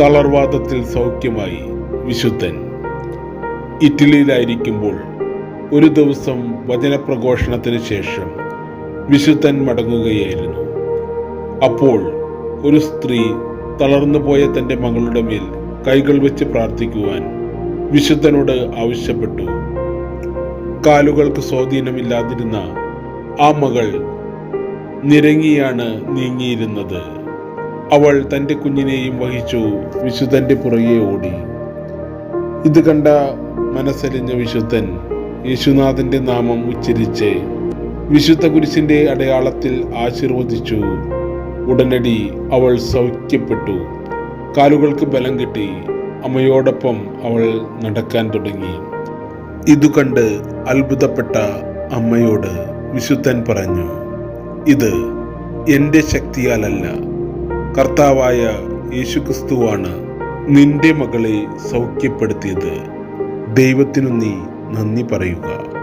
തളർവാദത്തിൽ സൗഖ്യമായി വിശുദ്ധൻ ഇറ്റലിയിലായിരിക്കുമ്പോൾ ഒരു ദിവസം വചനപ്രഘോഷണത്തിന് ശേഷം വിശുദ്ധൻ മടങ്ങുകയായിരുന്നു. അപ്പോൾ ഒരു സ്ത്രീ തളർന്നുപോയ തന്റെ മകളുടെ മേൽ കൈകൾ വെച്ച് പ്രാർത്ഥിക്കുവാൻ വിശുദ്ധനോട് ആവശ്യപ്പെട്ടു. കാലുകൾക്ക് സ്വാധീനമില്ലാതിരുന്ന ആ മകൾ നിരങ്ങിയാണ് നീങ്ങിയിരുന്നത്. അവൾ തന്റെ കുഞ്ഞിനെയും വഹിച്ചു വിശുദ്ധന്റെ പുറകെ ഓടി. ഇത് കണ്ട മനസ്സലിഞ്ഞ വിശുദ്ധൻ യേശുനാഥന്റെ നാമം ഉച്ചരിച്ച് വിശുദ്ധ കുരിശിന്റെ അടയാളത്തിൽ ആശീർവദിച്ചു. ഉടനടി അവൾ സൗഖ്യപ്പെട്ടു. കാലുകൾക്ക് ബലം കിട്ടി അമ്മയോടൊപ്പം അവൾ നടക്കാൻ തുടങ്ങി. ഇതു കണ്ട് അത്ഭുതപ്പെട്ട അമ്മയോട് വിശുദ്ധൻ പറഞ്ഞു ഇത് എന്റെ ശക്തിയാലല്ല കർത്താവായ യേശുക്രിസ്തുവാണ് നിന്റെ മകളെ സൗഖ്യപ്പെടുത്തിയത്. ദൈവത്തിനു നീ നന്ദി പറയുക.